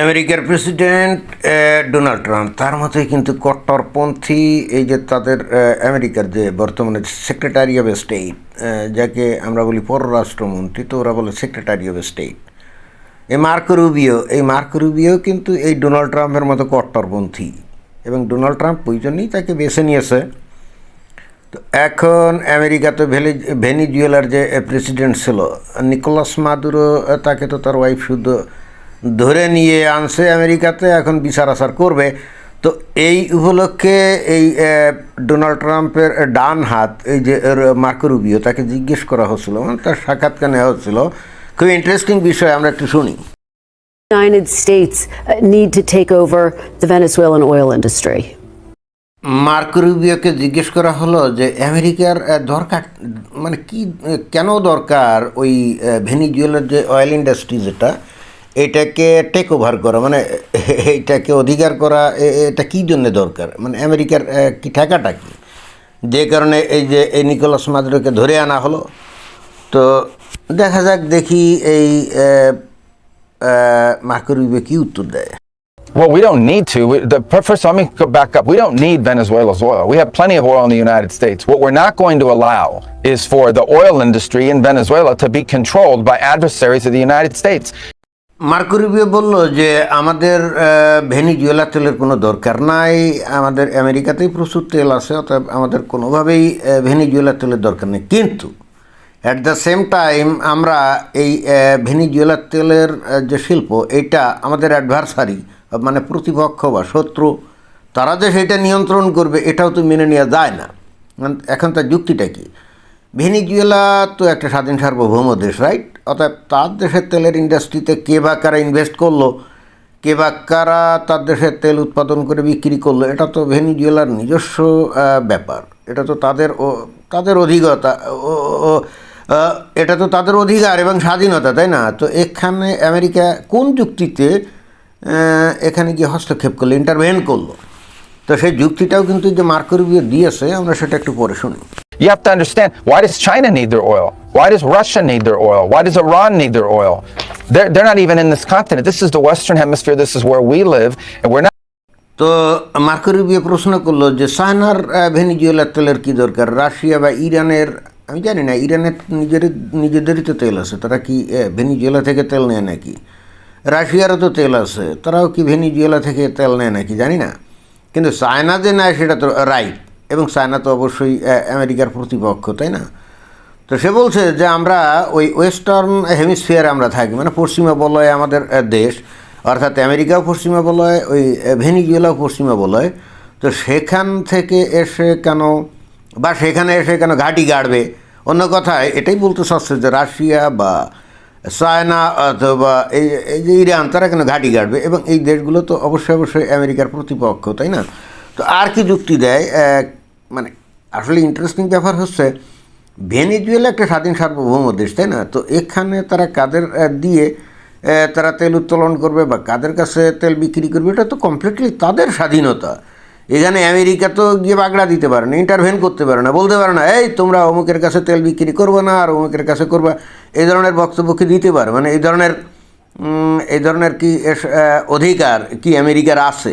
আমেরিকার president Donald Trump. তার মতোই কিন্তু কট্টরপন্থী, এই যে তাদের আমেরিকার যে বর্তমানে সেক্রেটারি অফ স্টেট যাকে আমরা বলি পররাষ্ট্রমন্ত্রী, তো ওরা বলে সেক্রেটারি অফ স্টেট। এই মার্ক রুবিও, এই মার্ক রুবিও কিন্তু এই ডোনাল্ড ট্রাম্পের মতো কট্টরপন্থী। এবং ডোনাল্ড ট্রাম্প ওই জন্যই তাকে বেছে নিয়েছে। তো এখন আমেরিকা তো ভেলি, ভেনিজুয়েলার যে প্রেসিডেন্ট ছিল, নিকোলাস মাদুরো, তাকে তো তার ওয়াইফ শুদ্ধ ধরে নিয়ে আনছে আমেরিকাতে এখন বিচার আচার করবে। তো এই উপলক্ষে এই ডোনাল্ড ট্রাম্পের ডান হাত এই যে মার্কো রুবিও তাকে জিজ্ঞেস করা হচ্ছিল মানে তার সাক্ষাৎকার নেওয়া হচ্ছিল। খুব ইন্টারেস্টিং বিষয় আমরা একটু শুনি। United States uh, need to take over the Venezuelan oil industry? Marco রুবিওকে জিজ্ঞেস করা হলো যে আমেরিকার দরকার মানে কি কেন দরকার ওই ভেনিজুয়েলার যে অয়েল ইন্ডাস্ট্রি যেটা? এটাকে টেক ওভার করা মানে এইটাকে অধিকার করা এটা কী জন্য দরকার মানে আমেরিকার কি ঠেকাটা কি যে কারণে এই যে এই নিকোলাস মাদুরোকে ধরে আনা হলো তো দেখা যাক দেখি এই রুবিও কী উত্তর দেয় Well, we don't need to. The, first, let me go back up. We don't need Venezuela's oil. We have plenty of oil in the United States. What we're not going to allow is for the oil industry in Venezuela to be controlled by adversaries of the United States. Marco Rubio বলল যে আমাদের Venezuela তেলের কোনো দরকার নাই, আমাদের আমেরিকাতেই প্রচুর তেল আছে, অতএব আমাদের কোনোভাবেই ভেনিজুয়েলা তেলের দরকার নেই। কিন্তু অ্যাট দ্য সেম টাইম আমরা এই ভেনিজুয়েলা তেলের যে শিল্প, এটা আমাদের অ্যাডভার্সারি মানে প্রতিপক্ষ বা শত্রু, তারা যে সেটা নিয়ন্ত্রণ করবে, এটাও তো মেনে নেওয়া যায় না। এখন তার যুক্তিটা কি? ভেনিজুয়েলা তো একটা স্বাধীন সার্বভৌম দেশ রাইট অর্থাৎ তার দেশের তেলের ইন্ডাস্ট্রিতে কে বা কারা ইনভেস্ট করল, কে বা কারা তার দেশের তেল উৎপাদন করে বিক্রি করল, এটা তো ভেনিজুয়েলার নিজস্ব ব্যাপার। এটা তো তাদের তাদের অধিকতা এটা তো তাদের অধিকার এবং স্বাধীনতা, তাই না? তো এখানে আমেরিকা কোন যুক্তিতে এখানে গিয়ে হস্তক্ষেপ করল ইন্টারভেন করল? তো সেই যুক্তিটাও কিন্তু যে মার্কো রুবিও দিয়েছে, আমরা সেটা একটু পরে শুনি। You have to understand why does China need their oil? Why does Russia need their oil? Why does Iran need their oil? They're, they're not even in this continent. This is the Western Hemisphere. This is where we live. And we're not. তো Marco Rubio প্রশ্ন করল যে চায়নার ভেনিজুয়েলার তেলের কি দরকার Russia বা ইরানের আমি জানি না ইরানের নিজের নিজেদেরই তো তেল আছে তারা কি ভেনিজুয়েলা থেকে তেল নেয় নাকি রাশিয়ারও তো তেল আছে তারাও কি ভেনিজুয়েলা থেকে তেল নেয় নাকি জানি না কিন্তু চায়না যে নেয় সেটা তো রাইট এবং চায়না তো অবশ্যই আমেরিকার প্রতিপক্ষ, তাই না? তো সে বলছে যে আমরা ওই ওয়েস্টার্ন হেমিসফিয়ারে আমরা থাকি মানে পশ্চিমা বলয় আমাদের দেশ। অর্থাৎ আমেরিকাও পশ্চিমা বলয় ওই ভেনিজুয়েলাও পশ্চিমা বলয় তো সেখান থেকে এসে কেন, বা সেখানে এসে কেন ঘাঁটি গাড়বে? অন্য কথায়, এটাই বলতে চাচ্ছে যে রাশিয়া বা চায়না অথবা এই এই যে ইরান, তারা কেন ঘাঁটি গাড়বে? এবং এই দেশগুলো তো অবশ্যই অবশ্যই আমেরিকার প্রতিপক্ষ, তাই না? তো আর কি যুক্তি দেয়? মানে আসলে ইন্টারেস্টিং ব্যাপার হচ্ছে ভেনিজুয়েলা একটা স্বাধীন সার্বভৌম দেশ, তাই না? তো এখানে তারা কাদের দিয়ে তারা তেল উত্তোলন করবে বা কাদের কাছে তেল বিক্রি করবে, এটা তো কমপ্লিটলি তাদের স্বাধীনতা। এখানে আমেরিকা তো গিয়ে বাগড়া দিতে পারে না ইন্টারভেন করতে পারে না, বলতে পারে না, এই, তোমরা অমুকের কাছে তেল বিক্রি করবে না আর অমুকের কাছে করবা এই ধরনের বক্তব্য কি দিতে পারে? মানে এই ধরনের এই ধরনের কি অধিকার কি আমেরিকার আছে?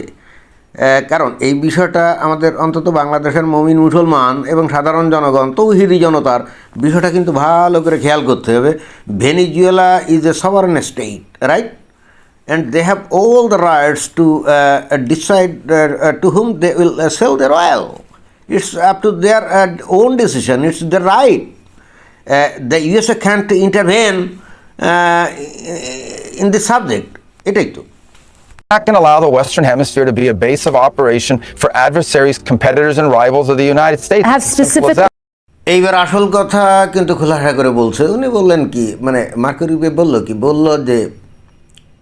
কারণ এই বিষয়টা আমাদের অন্তত বাংলাদেশের মমিন মুসলমান এবং সাধারণ জনগণ, তৌহিদি জনতার বিষয়টা কিন্তু ভালো করে খেয়াল করতে হবে। Venezuela is a sovereign state right and they have all the rights to decide to whom they will sell the oil it's up to their own decision it's the right the USA can't intervene in the subject এটাই তো। Not going to allow the Western Hemisphere to be a base of operation for adversaries, competitors, and rivals of the United States. Have specific- এইবার আসল কথা কিন্তু খোলাসা করে বলছে। উনি বললেন কি মানে মার্কো বলল কি বলল যে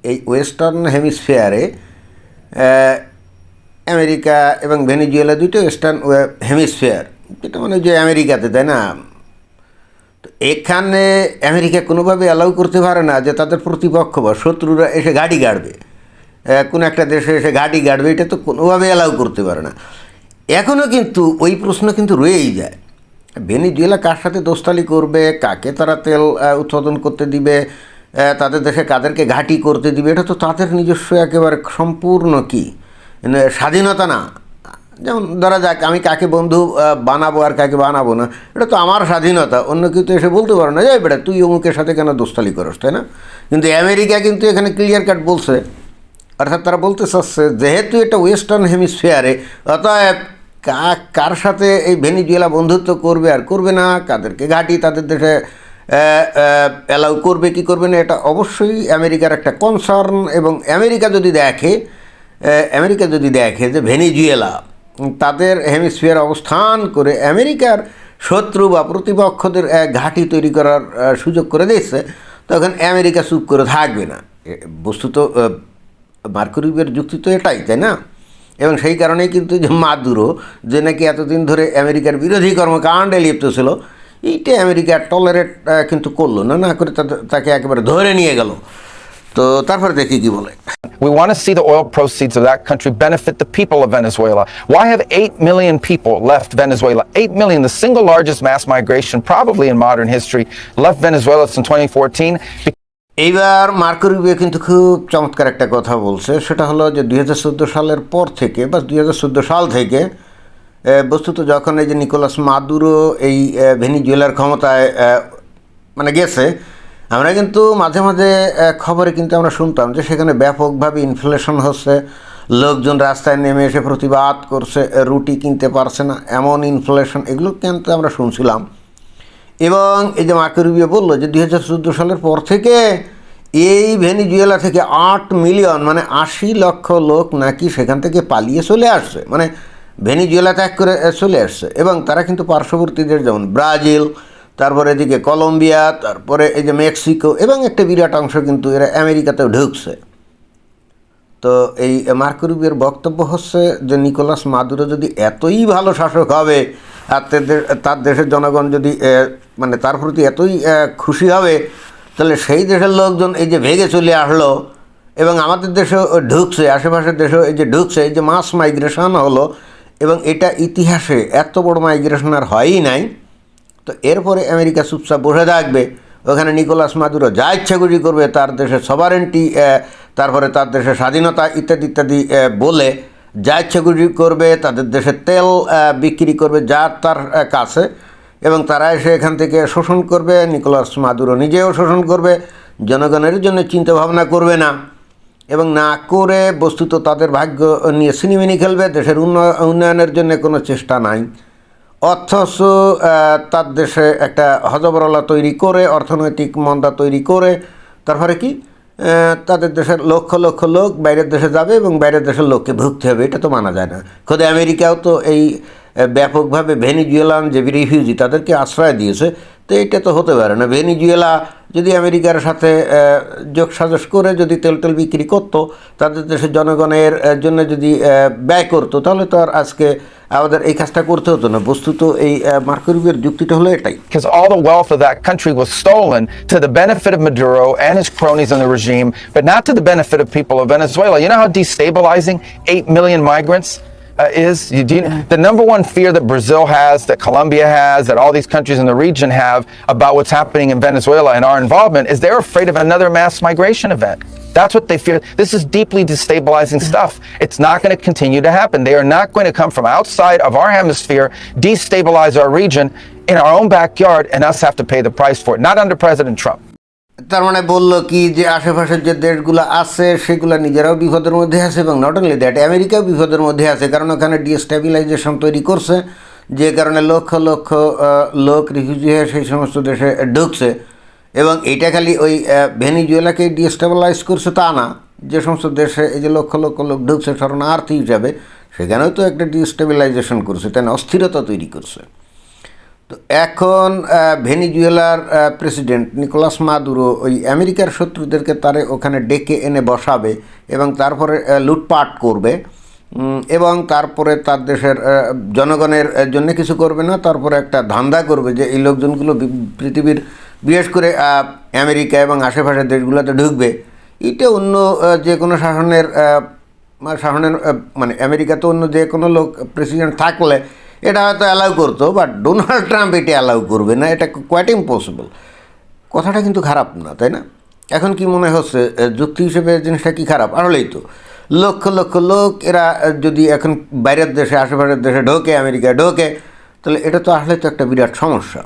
এই ওয়েস্টার্ন হেমিসফিয়ারে আমেরিকা এবং ভেনিজুয়েলা দুটো ওয়েস্টার্ন হেমিসফিয়ার যেটা মানে যে আমেরিকাতে তাই না? তো এখানে আমেরিকা কোনোভাবে অ্যালাউ করতে পারে না যে তাদের প্রতিপক্ষ বা শত্রুরা এসে গাড়ি গাড়বে। কোনো একটা দেশে এসে গাড়ি গাড়বে এটা তো কোনোভাবে অ্যালাউ করতে পারে না। এখনও কিন্তু ওই প্রশ্ন কিন্তু রয়েই যায়। ভেনিজুয়েলা কার সাথে দোস্তালি করবে, কাকে তারা তেল উৎপাদন করতে দিবে তাদের দেশে কাদেরকে ঘাঁটি করতে দিবে, এটা তো তাদের নিজস্ব একেবারে সম্পূর্ণ কি? স্বাধীনতা না। যেমন ধরা যাক, আমি কাকে বন্ধু বানাবো আর কাকে বানাবো না, এটা তো আমার স্বাধীনতা, অন্য কেউ তো এসে বলতে পারো না যাই বেটা, তুই অমুকের সাথে কেন দোস্তালি করস? তাই না? কিন্তু আমেরিকা কিন্তু এখানে ক্লিয়ার কাট বলছে। অর্থাৎ তারা বলতে চাচ্ছে যেহেতু এটা ওয়েস্টার্ন হেমিসফিয়ারে অতএব কার সাথে এই ভেনিজুয়েলা বন্ধুত্ব করবে আর করবে না? কাদেরকে ঘাঁটি? তাদের দেশে অ্যালাউ করবে, কি করবে না? এটা অবশ্যই আমেরিকার একটা কনসার্ন এবং আমেরিকা যদি দেখে আমেরিকা যদি দেখে যে ভেনিজুয়েলা তাদের হেমিসফিয়ার অবস্থান করে আমেরিকার শত্রু বা প্রতিপক্ষদের ঘাঁটি তৈরি করার সুযোগ করে দিচ্ছে তখন আমেরিকা চুপ করে থাকবে না। বস্তুত মার্কুরিবের যুক্তি তো এটাই তাই না এবং সেই কারণেই কিন্তু যে মাদুরো যে নাকি এতদিন ধরে আমেরিকার বিরোধী কর্মকাণ্ডে লিপ্ত ছিল এইটা আমেরিকা টলারেট কিন্তু করল না না করে তাকে একেবারে ধরে নিয়ে গেল তো তারপরে দেখি কি বলে We want to see the oil proceeds of that country benefit the people of Venezuela. Why have 8 million people left Venezuela? 8 million, the single largest mass migration probably in modern history, left Venezuela since 2014. এইবার Marco Rubio কিন্তু খুব চমৎকার একটা কথা বলছে। সেটা হলো যে দু হাজার চোদ্দ সালের পর থেকে বা দুই হাজার চোদ্দ সাল থেকে বস্তুত যখন এই যে নিকোলাস মাদুরো এই ভেনিজুয়েলার ক্ষমতায় মানে গেছে, আমরা কিন্তু মাঝে মাঝে খবরে কিন্তু আমরা শুনতাম যে সেখানে ব্যাপকভাবে ইনফ্লেশন হচ্ছে, লোকজন রাস্তায় নেমে এসে প্রতিবাদ করছে, রুটি কিনতে পারছে না, এমন ইনফ্লেশন এগুলো কিন্তু আমরা শুনছিলাম। এবং এই যে মার্কো রুবিও বলল যে দুই হাজার চোদ্দ সালের পর থেকে এই ভেনিজুয়েলা থেকে আট মিলিয়ন মানে আশি লক্ষ লোক নাকি সেখান থেকে পালিয়ে চলে আসছে। মানে ভেনিজুয়েলা ত্যাগ করে চলে আসছে। এবং তারা কিন্তু পার্শ্ববর্তী দেশ, যেমন ব্রাজিল, তারপরে এদিকে কলম্বিয়া, তারপরে এই যে মেক্সিকো এবং একটা বিরাট অংশ কিন্তু এরা আমেরিকাতেও ঢুকছে। তো এই মার্কোরুবিয়ের বক্তব্য হচ্ছে যে নিকোলাস মাদুরো যদি এতই ভালো শাসক হবে আর তার দেশের জনগণ যদি মানে তার প্রতি এতই খুশি হবে, তাহলে সেই দেশের লোকজন এই যে ভেগে চলে আসলো এবং আমাদের দেশেও ঢুকছে, আশেপাশের দেশেও এই যে ঢুকছে, এই যে মাস মাইগ্রেশন হলো এবং এটা ইতিহাসে এত বড় মাইগ্রেশন আর হয়ই নাই। তো এরপরে আমেরিকা চুপচাপ বসে থাকবে, ওখানে নিকোলাস মাদুরো যা ইচ্ছাগুলি করবে, তার দেশের সবারেন্টি তারপরে তার দেশের স্বাধীনতা ইত্যাদি ইত্যাদি বলে যা ইচ্ছাগুলি করবে, তাদের দেশে তেল বিক্রি করবে যার তার কাছে। এবং তারা এসে এখান থেকে শোষণ করবে, নিকোলাস মাদুরো নিজেও শোষণ করবে, জনগণের জন্য চিন্তা ভাবনা করবে না। এবং না করে বস্তুত তাদের ভাগ্য নিয়ে সিনেমিনি খেলবে, দেশের উন্ন- উন্নয়নের জন্য কোনো চেষ্টা নাই। অথচ তার দেশে একটা হজবরলা তৈরি করে, অর্থনৈতিক মন্দা তৈরি করে, তারপরে কি? তাদের দেশের লক্ষ লক্ষ লোক বাইরের দেশে যাবে এবং বাইরের দেশের লোককে ভুগতে হবে, এটা তো মানা যায় না। খোদে আমেরিকাও তো এই ব্যাপকভাবে ভেনিজুয়েলান যে রিফিউজি তাদেরকে আশ্রয় দিয়েছে তো এটা তো হতে পারে না ভেনিজুয়েলা যদি আমেরিকার সাথে আহ, যোগ সাজস করে যদি তেল তেল বিক্রি করতো তাদের দেশের জনগণের জন্য যদি ব্যয় করতো তাহলে তো আর আজকে আমাদের এই কাজটা করতে হতো না বস্তুত এই মার্করিবের যুক্তিটা হলো এটাই because all the wealth of that country was stolen to the benefit of Maduro and his cronies in the regime, but not to the benefit of people of Venezuela. You know how destabilizing 8 million migrants uh, is? You, do you, the number one fear that Brazil has, that Colombia has, that all these countries in the region have about what's happening in Venezuela and our involvement is they're afraid of another mass migration event. That's what they fear. This is deeply destabilizing stuff. It's not going to continue to happen. They are not going to come from outside of our hemisphere, destabilize our region in our own backyard, and us have to pay the price for it. Not under President Trump. তার মানে বলল কি যে আশেপাশের যে দেশগুলো আছে, সেগুলো নিজেরাও বিপদের মধ্যে আছে এবং নট অনলি দ্যাট আমেরিকাও বিপদের মধ্যে আছে। কারণ ওখানে ডিস্টেবিলাইজেশন তৈরি করছে, যে কারণে লক্ষ লক্ষ লোক রিফিউজি হয়ে সেই সমস্ত দেশে ঢুকছে। এবং এটা খালি ওই ভেনিজুয়েলাকে ডিস্টেবিলাইজ করছে তা না। যে সমস্ত দেশে এই যে লক্ষ লক্ষ লোক ঢুকছে, শরণার্থী হিসাবে, সেখানেও তো একটা ডিস্টেবিলাইজেশন করছে, তাই অস্থিরতা তৈরি করছে। তো এখন ভেনিজুয়েলার প্রেসিডেন্ট নিকোলাস মাদুরো ওই আমেরিকার শত্রুদেরকে তারে ওখানে ডেকে এনে বসাবে এবং তারপরে লুটপাট করবে। এবং তারপরে তার দেশের জনগণের জন্য কিছু করবে না, তারপরে একটা ধান্দা করবে যে এই লোকজনগুলো পৃথিবীর বিশেষ করে আমেরিকা এবং আশেপাশের দেশগুলোতে ঢুকবে। এটা অন্য যে কোনো শাসনের শাসনের মানে আমেরিকাতে অন্য যে কোনো লোক প্রেসিডেন্ট থাকলে এটা হয়তো অ্যালাউ করতো বাট ডোনাল্ড ট্রাম্প এটা অ্যালাউ করবে না, এটা কোয়াইট ইম্পসিবল কথাটা কিন্তু খারাপ না, তাই না? এখন কি মনে হচ্ছে যুক্তি হিসেবে জিনিসটা কি খারাপ? আসলেই তো, লক্ষ লক্ষ লোক এরা যদি এখন বাইরের দেশে, আশেপাশের দেশে ঢোকে আমেরিকা ঢোকে, তাহলে এটা তো আসলে তো একটা বিরাট সমস্যা।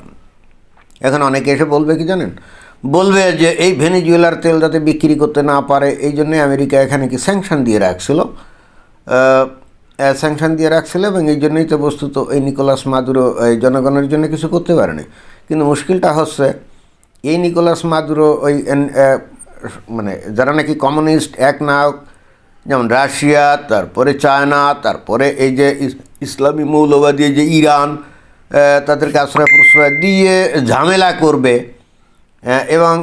এখন অনেকে এসে বলবে কি জানেন? বলবে যে এই ভেনিজুয়েলার তেল যাতে বিক্রি করতে না পারে, এই জন্যে আমেরিকা এখানে কি স্যাংশন দিয়ে রাখছিল। স্যাংশন দিয়ে রাখছিল এবং এই জন্যই তো বস্তুত এই নিকোলাস মাদুরো, এই জনগণের জন্য কিছু করতে পারেনি। কিন্তু মুশকিলটা হচ্ছে, এই নিকোলাস মাদুরো ওই মানে যারা নাকি কমিউনিস্ট, এক নায়ক যেমন রাশিয়া, তারপরে চায়না, তারপরে এই যে ইসলামী মৌলবাদী যে ইরান তাদেরকে আশ্রয় প্রশ্রয় দিয়ে ঝামেলা করবে এবং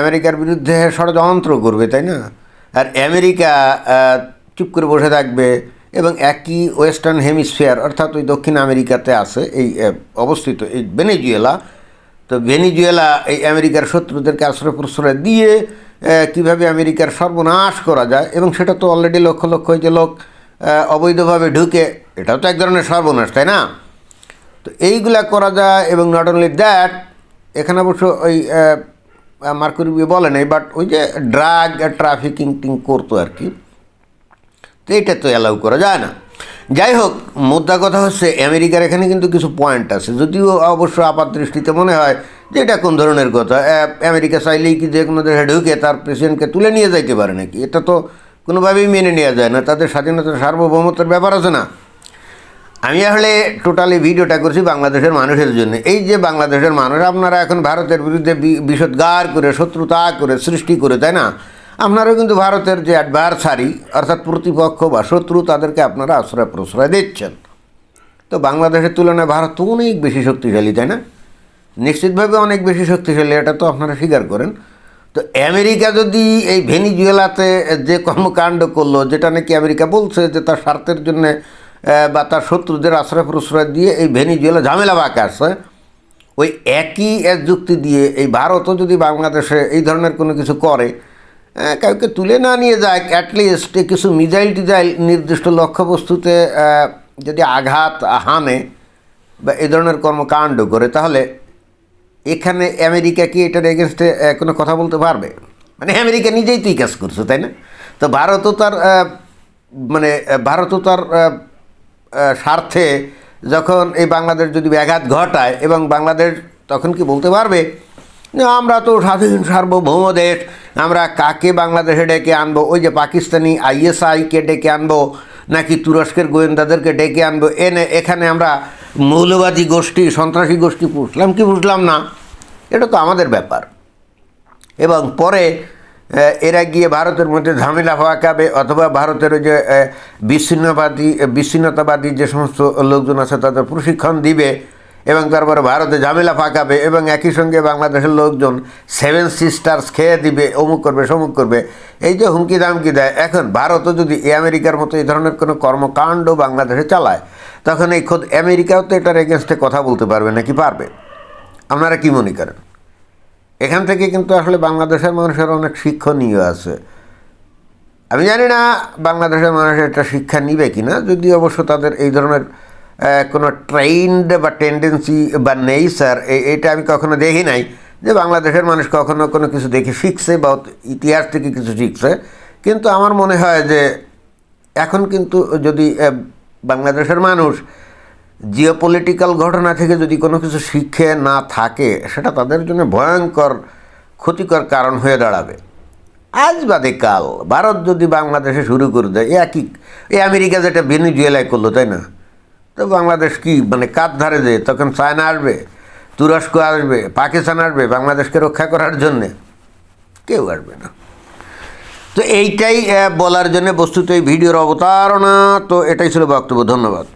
আমেরিকার বিরুদ্ধে ষড়যন্ত্র করবে, তাই না? আর আমেরিকা চুপ করে বসে থাকবে এবং একই ওয়েস্টার্ন হেমিসফিয়ার, অর্থাৎ ওই দক্ষিণ আমেরিকাতে আছে এই অবস্থিত এই ভেনেজুয়েলা। তো ভেনিজুয়েলা এই আমেরিকার শত্রুদেরকে আশ্রয় প্রশ্রয় দিয়ে কীভাবে আমেরিকার সর্বনাশ করা যায়, এবং সেটা তো অলরেডি লক্ষ লক্ষ যে লোক অবৈধভাবে ঢুকে, এটাও তো এক ধরনের সর্বনাশ, তাই না? তো এইগুলা করা যায়, এবং নট অনলি দ্যাট এখানে অবশ্য ওই মার্কুরিবি বলে নাই বাট ওই যে ড্রাগ ট্রাফিকিং টিং করতো আর কি। তো এটা তো অ্যালাউ করা যায় না। যাই হোক মুদ্রা কথা হচ্ছে, আমেরিকার এখানে কিন্তু কিছু পয়েন্ট আছে। যদিও অবশ্য আপাত দৃষ্টিতে মনে হয় যে এটা কোন ধরনের কথা। আমেরিকা চাইলেই কি যে কোনো দেশে ঢুকে তার প্রেসিডেন্টকে তুলে নিয়ে যাইতে পারে নাকি? এটা তো কোনোভাবেই মেনে নেওয়া যায় না। তাদের স্বাধীনতার সার্বভৌমত্বের ব্যাপার আছে না। আমি আসলে টোটালি ভিডিওটা করছি বাংলাদেশের মানুষের জন্য। এই যে বাংলাদেশের মানুষ, আপনারা এখন ভারতের বিরুদ্ধে বিষোদ্গার করে, শত্রুতা করে, সৃষ্টি করে, তাই না? আপনারাও কিন্তু ভারতের যে অ্যাডভার্সারি অর্থাৎ প্রতিপক্ষ বা শত্রু, তাদেরকে আপনারা আশ্রয় প্রশ্রয় দিচ্ছেন। তো বাংলাদেশের তুলনায় ভারত তো অনেক বেশি শক্তিশালী, তাই না? নিশ্চিতভাবে অনেক বেশি শক্তিশালী, এটা তো আপনারা স্বীকার করেন। তো আমেরিকা যদি এই ভেনিজুয়েলাতে যে কর্মকাণ্ড করল, যেটা নাকি আমেরিকা বলছে যে তার স্বার্থের জন্য বা তার শত্রুদের আশ্রয় প্রশ্রয় দিয়ে এই ভেনিজুয়েলা ঝামেলা বাঁকা আসছে ওই একই এক যুক্তি দিয়ে এই ভারতও যদি বাংলাদেশে এই ধরনের কোনো কিছু করে কাউকে তুলে না নিয়ে যায় অ্যাটলিস্ট কিছু মিজাইল টিজাইল নির্দিষ্ট লক্ষ্যবস্তুতে যদি আঘাত হানে বা এ ধরনের কর্মকাণ্ড করে, তাহলে এখানে আমেরিকা কি এটার এগেনস্টে কোনো কথা বলতে পারবে? মানে আমেরিকা নিজেই তো এই কাজ করছে, তাই না? তো ভারতও তার মানে ভারতও তার স্বার্থে যখন এই বাংলাদেশ যদি ব্যাঘাত ঘটায় এবং বাংলাদেশ তখন কি বলতে পারবে? আমরা তো স্বাধীন সার্বভৌম দেশ আমরা কাকে বাংলাদেশে ডেকে আনব? ওই যে পাকিস্তানি আইএসআইকে ডেকে আনব? নাকি তুরস্কের গোয়েন্দাদেরকে ডেকে আনব? এনে, এখানে আমরা মৌলবাদী গোষ্ঠী, সন্ত্রাসী গোষ্ঠী পুষলাম কি বুঝলাম না? এটা তো আমাদের ব্যাপার। এবং পরে এরা গিয়ে ভারতের মধ্যে ঝামেলা পাকাবে অথবা ভারতের যে বিচ্ছিন্নবাদী বিচ্ছিন্নতাবাদী যে সমস্ত লোকজন আছে, তাদের প্রশিক্ষণ দিবে। এবং তারপরে ভারতে ঝামেলা পাকাবে এবং একই সঙ্গে বাংলাদেশের লোকজন সেভেন সিস্টার্স খেয়ে দিবে, অমুক করবে, সমুক করবে। এই যে হুমকি দামকি দেয়, এখন ভারতও যদি এই আমেরিকার মতো এই ধরনের কোনো কর্মকাণ্ড বাংলাদেশে চালায়, তখন এই খোদ আমেরিকাও তো এটার এগেনস্টে কথা বলতে পারবে নাকি পারবে? আপনারা কি মনে করেন? এখান থেকে কিন্তু আসলে বাংলাদেশের মানুষের অনেক শিক্ষণীয় আছে। আমি জানি না বাংলাদেশের মানুষ এটা শিক্ষা নিবে কি না যদি অবশ্য তাদের এই ধরনের কোনো ট্রেন্ড বা টেন্ডেন্সি বা নেই, স্যার। এটা আমি কখনো দেখি নাই যে বাংলাদেশের মানুষ কখনো কোনো কিছু দেখে শিখছে বা ইতিহাস থেকে কিছু শিখছে। কিন্তু আমার মনে হয় যে এখন কিন্তু যদি বাংলাদেশের মানুষ জিওপলিটিক্যাল ঘটনা থেকে যদি কোনো কিছু শিখে না থাকে, সেটা তাদের জন্য ভয়ঙ্কর, ক্ষতিকর কারণ হয়ে দাঁড়াবে। আজ বাদে কাল ভারত যদি বাংলাদেশে শুরু করে দেয় একই এই আমেরিকা যেটা ভেনিজুয়েলায় করল, তাই না? তো বাংলাদেশ কি মানে কাত ধারে দেয় তখন চায়না আসবে, তুরস্ক আসবে, পাকিস্তান আসবে, বাংলাদেশকে রক্ষা করার জন্যে কেউ আসবে না। তো এইটাই বলার জন্য বস্তুত এই ভিডিওর অবতারণা। তো এটাই ছিল বক্তব্য, ধন্যবাদ।